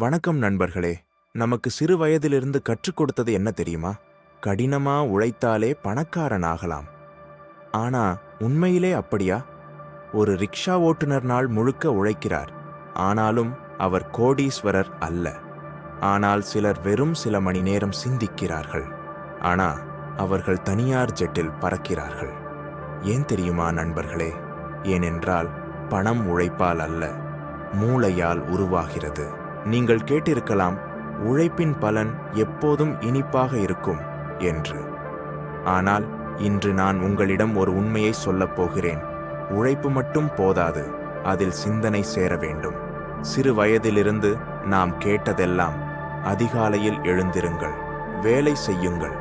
வணக்கம் நண்பர்களே நமக்கு சிறு வயதிலிருந்து கற்றுக் கொடுத்தது என்ன தெரியுமா? கடினமா உழைத்தாலே பணக்காரன் ஆகலாம் ஆனா உண்மையிலே அப்படியா? ஒரு ரிக்ஷா ஓட்டுநர் நாள் முழுக்க உழைக்கிறார். ஆனாலும் அவர் கோடீஸ்வரர் அல்ல. ஆனால் சிலர் வெறும் சில மணி நேரம் சிந்திக்கிறார்கள். ஆனா அவர்கள் தனியார் ஜெட்டில் பறக்கிறார்கள். ஏன் தெரியுமா நண்பர்களே? ஏனென்றால் பணம் உழைப்பால் அல்ல மூளையால் உருவாகிறது. நீங்கள் கேட்டிருக்கலாம் உழைப்பின் பலன் எப்போதும் இனிப்பாக இருக்கும் என்று. ஆனால் இன்று நான் உங்களிடம் ஒரு உண்மையை சொல்லப் போகிறேன். உழைப்பு மட்டும் போதாது அதில் சிந்தனை சேர வேண்டும். சிறு வயதிலிருந்து நாம் கேட்டதெல்லாம் அதிகாலையில் எழுந்திருங்கள் வேலை செய்யுங்கள்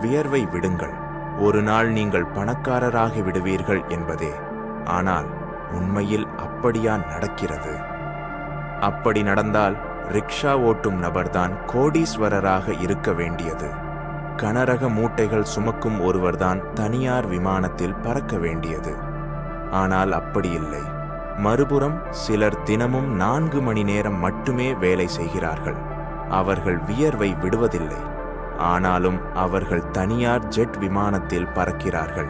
வியர்வை விடுங்கள். ஒரு நாள் நீங்கள் பணக்காரராகி விடுவீர்கள் என்பதே. ஆனால் உண்மையில் அப்படியா நடக்கிறது? அப்படி நடந்தால் ரிக்ஷா ஓட்டும் நபர்தான் கோடீஸ்வரராக இருக்க வேண்டியது. கனரக மூட்டைகள் சுமக்கும் ஒருவர்தான் தனியார் விமானத்தில் பறக்க வேண்டியது. ஆனால் அப்படி இல்லை. மறுபுறம் சிலர் தினமும் நான்கு மணி நேரம் மட்டுமே வேலை செய்கிறார்கள். அவர்கள் வியர்வை விடுவதில்லை. ஆனாலும் அவர்கள் தனியார் ஜெட் விமானத்தில் பறக்கிறார்கள்.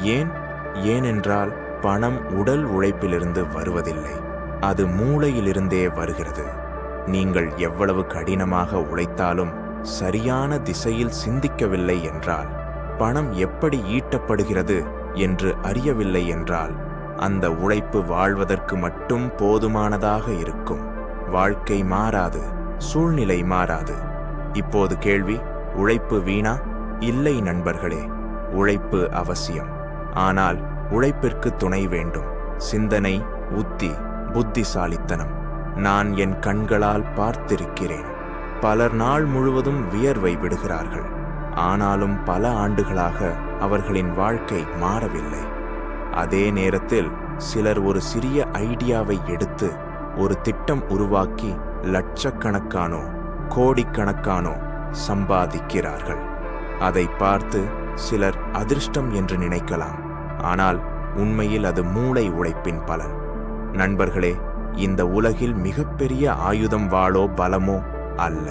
ஏன்? ஏனென்றால் பணம் உடல் உழைப்பிலிருந்து வருவதில்லை. அது மூளையிலிருந்தே வருகிறது. நீங்கள் எவ்வளவு கடினமாக உழைத்தாலும் சரியான திசையில் சிந்திக்கவில்லை என்றால் பணம் எப்படி ஈட்டப்படுகிறது என்று அறியவில்லை என்றால் அந்த உழைப்பு வாழ்வதற்கு மட்டும் போதுமானதாக இருக்கும். வாழ்க்கை மாறாது சூழ்நிலை மாறாது. இப்போது கேள்வி உழைப்பு வீணா? இல்லை நண்பர்களே உழைப்பு அவசியம். ஆனால் உழைப்பிற்கு துணை வேண்டும். சிந்தனை உத்தி புத்திசாலித்தனம். நான் என் கண்களால் பார்த்திருக்கிறேன். பலர் நாள் முழுவதும் வியர்வை விடுகிறார்கள். ஆனாலும் பல ஆண்டுகளாக அவர்களின் வாழ்க்கை மாறவில்லை. அதே நேரத்தில் சிலர் ஒரு சிறிய ஐடியாவை எடுத்து ஒரு திட்டம் உருவாக்கி லட்சக்கணக்கானோ கோடிக்கணக்கானோ சம்பாதிக்கிறார்கள். அதை பார்த்து சிலர் அதிர்ஷ்டம் என்று நினைக்கலாம். ஆனால் உண்மையில் அது மூளை உழைப்பின் பலன். நண்பர்களே இந்த உலகில் மிகப்பெரிய ஆயுதம் வாளோ பலமோ அல்ல.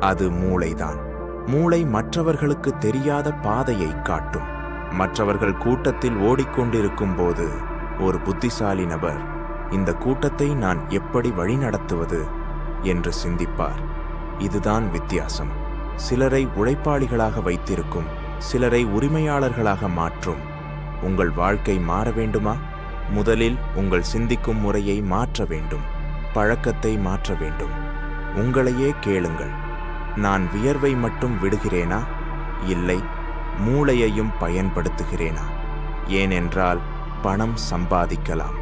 அது மூளைதான். மூளை மற்றவர்களுக்கு தெரியாத பாதையை காட்டும். மற்றவர்கள் கூட்டத்தில் ஓடிக்கொண்டிருக்கும் போது ஒரு புத்திசாலி நபர் இந்த கூட்டத்தை நான் எப்படி வழிநடத்துவது என்று சிந்திப்பார். இதுதான் வித்தியாசம். சிலரை உழைப்பாளிகளாக வைத்திருக்கும் சிலரை உரிமையாளர்களாக மாற்றும். உங்கள் வாழ்க்கை மாற வேண்டுமா? முதலில் உங்கள் சிந்திக்கும் முறையை மாற்ற வேண்டும் பழக்கத்தை மாற்ற வேண்டும். உங்களையே கேளுங்கள். நான் வியர்வை மட்டும் விடுகிறேனா? இல்லை மூளையையும் பயன்படுத்துகிறேனா? ஏனென்றால் பணம் சம்பாதிக்கலாம்.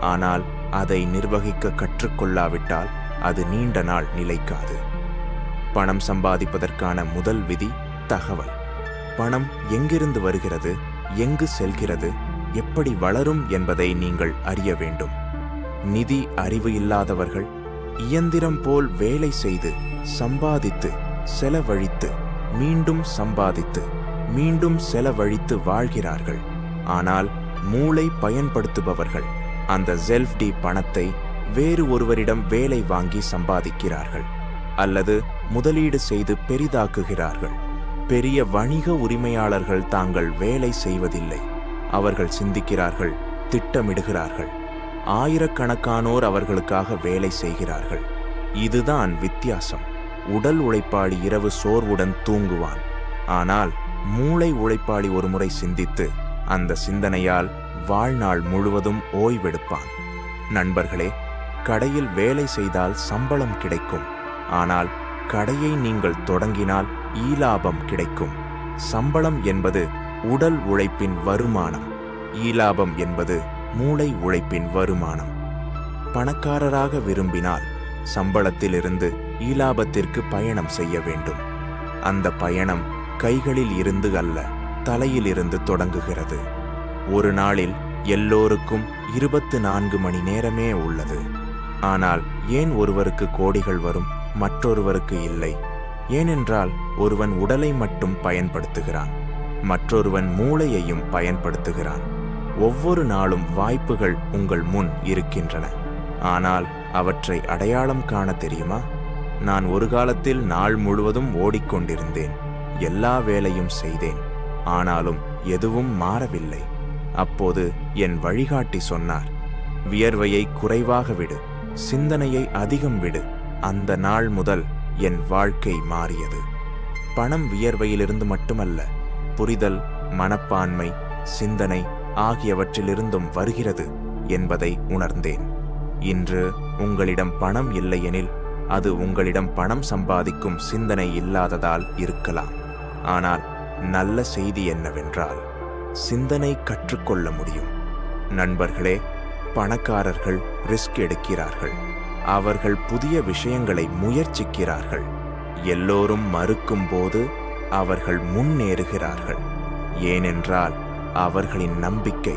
ஆனால் அதை நிர்வகிக்க கற்றுக்கொள்ளாவிட்டால் அது நீண்ட நாள் நிலைக்காது. பணம் சம்பாதிப்பதற்கான முதல் விதி தகவல். பணம் எங்கிருந்து வருகிறது? எங்கு செல்கிறது? எப்படி வளரும் என்பதை நீங்கள் அறிய வேண்டும். நிதி அறிவு இல்லாதவர்கள் இயந்திரம் போல் வேலை செய்து சம்பாதித்து செலவழித்து மீண்டும் சம்பாதித்து மீண்டும் செலவழித்து வாழ்கிறார்கள். ஆனால் மூளை பயன்படுத்துபவர்கள் அந்த செல்ஃப்டி பணத்தை வேறு ஒருவரிடம் வேலை வாங்கி சம்பாதிக்கிறார்கள். அல்லது முதலீடு செய்து பெரிதாக்குகிறார்கள். பெரிய வணிக உரிமையாளர்கள் தாங்கள் வேலை செய்வதில்லை. அவர்கள் சிந்திக்கிறார்கள் திட்டமிடுகிறார்கள். ஆயிரக்கணக்கானோர் அவர்களுக்காக வேலை செய்கிறார்கள். இதுதான் வித்தியாசம். உடல் உழைப்பாளி இரவு சோர்வுடன் தூங்குவான். ஆனால் மூளை உழைப்பாளி ஒருமுறை சிந்தித்து அந்த சிந்தனையால் வாழ்நாள் முழுவதும் ஓய்வெடுப்பான். நண்பர்களே கடையில் வேலை செய்தால் சம்பளம் கிடைக்கும். ஆனால் கடையை நீங்கள் தொடங்கினால் ஈலாபம் கிடைக்கும். சம்பளம் என்பது உடல் உழைப்பின் வருமானம். ஈலாபம் என்பது மூளை உழைப்பின் வருமானம். பணக்காரராக விரும்பினால் சம்பளத்திலிருந்து ஈலாபத்திற்கு பயணம் செய்ய வேண்டும். அந்த பயணம் கைகளில் இருந்து அல்ல தலையிலிருந்து தொடங்குகிறது. ஒரு நாளில் எல்லோருக்கும் இருபத்து நான்கு மணி நேரமே உள்ளது. ஆனால் ஏன் ஒருவருக்கு கோடிகள் வரும் மற்றொருவருக்கு இல்லை? ஏனென்றால் ஒருவன் உடலை மட்டும் பயன்படுத்துகிறான். மற்றொருவன் மூளையையும் பயன்படுத்துகிறான். ஒவ்வொரு நாளும் வாய்ப்புகள் உங்கள் முன் இருக்கின்றன. ஆனால் அவற்றை அடையாளம் காண தெரியுமா? நான் ஒரு காலத்தில் நாள் முழுவதும் ஓடிக்கொண்டிருந்தேன். எல்லா வேலையும் செய்தேன். ஆனாலும் எதுவும் மாறவில்லை. அப்போது என் வழிகாட்டி சொன்னார் வியர்வையை குறைவாக விடு. சிந்தனையை அதிகம் விடு. அந்த நாள் முதல் என் வாழ்க்கை மாறியது. பணம் வியர்வையிலிருந்து மட்டுமல்ல புரிதல் மனப்பான்மை சிந்தனை ஆகியவற்றிலிருந்தும் வருகிறது என்பதை உணர்ந்தேன். இன்று உங்களிடம் பணம் இல்லையெனில் அது உங்களிடம் பணம் சம்பாதிக்கும் சிந்தனை இல்லாததால் இருக்கலாம். ஆனால் நல்ல செய்தி என்னவென்றால் சிந்தனை கற்றுக்கொள்ள முடியும். நண்பர்களே பணக்காரர்கள் ரிஸ்க் எடுக்கிறார்கள். அவர்கள் புதிய விஷயங்களை முயற்சிக்கிறார்கள். எல்லோரும் மறுக்கும் போது அவர்கள் முன்னேறுகிறார்கள். ஏனென்றால் அவர்களின் நம்பிக்கை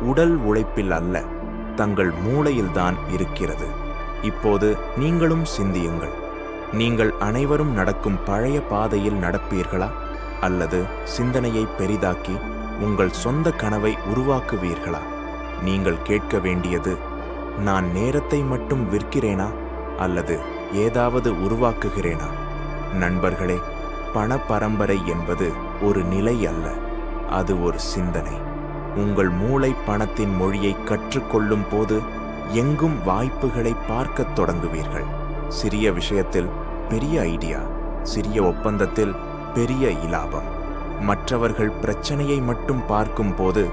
உடல் உழைப்பில் அல்ல தங்கள் மூளையில்தான் இருக்கிறது. இப்போது நீங்களும் சிந்தியுங்கள். நீங்கள் அனைவரும் நடக்கும் பழைய பாதையில் நடப்பீர்களா? அல்லது சிந்தனையை பெரிதாக்கி உங்கள் சொந்த கனவை உருவாக்குவீர்களா? நீங்கள் கேட்க வேண்டியது நான் நேரத்தை மட்டும் விற்கிறேனா? அல்லது ஏதாவது உருவாக்குகிறேனா? நண்பர்களே பண பரம்பரை என்பது ஒரு நிலை அல்ல. அது ஒரு சிந்தனை. உங்கள் மூளை பணத்தின் மொழியை கற்றுக்கொள்ளும் போது எங்கும் வாய்ப்புகளை பார்க்கத் தொடங்குவீர்கள். சிறிய விஷயத்தில் பெரிய ஐடியா சிறிய ஒப்பந்தத்தில் பெரிய இலாபம். மற்றவர்கள் பிரச்சனையை மட்டும் பார்க்கும் போது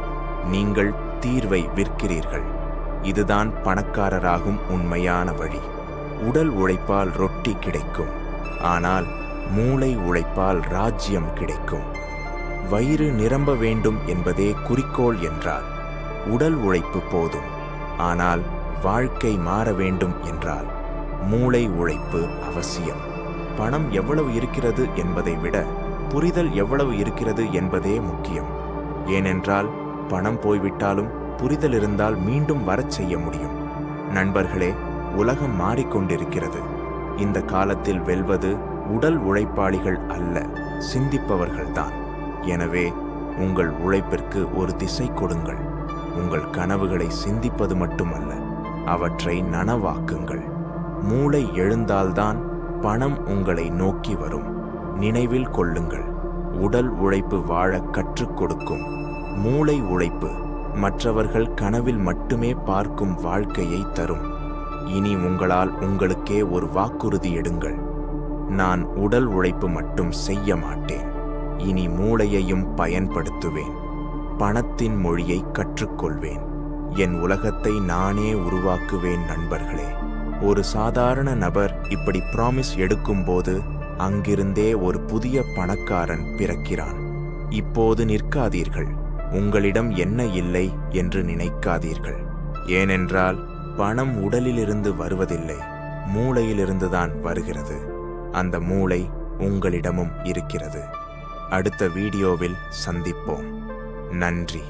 நீங்கள் தீர்வை விற்கிறீர்கள். இதுதான் பணக்காரராகும் உண்மையான வழி. உடல் உழைப்பால் ரொட்டி கிடைக்கும். ஆனால் மூளை உழைப்பால் ராஜ்யம் கிடைக்கும். வயிறு நிரம்ப வேண்டும் என்பதே குறிக்கோள் என்றால் உடல் உழைப்பு போதும். ஆனால் வாழ்க்கை மாற வேண்டும் என்றால் மூளை உழைப்பு அவசியம். பணம் எவ்வளவு இருக்கிறது என்பதை விட புரிதல் எவ்வளவு இருக்கிறது என்பதே முக்கியம். ஏனென்றால் பணம் போய்விட்டாலும் புரிதல் இருந்தால் மீண்டும் வரச் செய்ய முடியும். நண்பர்களே உலகம் மாறிக்கொண்டிருக்கிறது. இந்த காலத்தில் வெல்வது உடல் உழைப்பாளிகள் அல்ல சிந்திப்பவர்கள்தான். எனவே உங்கள் உழைப்பிற்கு ஒரு திசை கொடுங்கள். உங்கள் கனவுகளை சிந்திப்பது மட்டுமல்ல அவற்றை நனவாக்குங்கள். மூளை எழுந்தால்தான் பணம் உங்களை நோக்கி வரும். நினைவில் கொள்ளுங்கள் உடல் உழைப்பு வாழ கற்றுக் கொடுக்கும். மூளை உழைப்பு மற்றவர்கள் கனவில் மட்டுமே பார்க்கும் வாழ்க்கையை தரும். இனி உங்களால் உங்களுக்கே ஒரு வாக்குறுதி எடுங்கள். நான் உடல் உழைப்பு மட்டும் செய்ய மாட்டேன். இனி மூளையையும் பயன்படுத்துவேன். பணத்தின் மொழியை கற்றுக்கொள்வேன். என் உலகத்தை நானே உருவாக்குவேன் நண்பர்களே. ஒரு சாதாரண நபர் இப்படி ப்ராமிஸ் எடுக்கும்போது அங்கிருந்தே ஒரு புதிய பணக்காரன் பிறக்கிறான். இப்போது நிற்காதீர்கள். உங்களிடம் என்ன இல்லை என்று நினைக்காதீர்கள். ஏனென்றால் பணம் உடலிலிருந்து வருவதில்லை. மூளையிலிருந்துதான் வருகிறது. அந்த மூளை உங்களிடமும் இருக்கிறது. அடுத்த வீடியோவில் சந்திப்போம். நன்றி.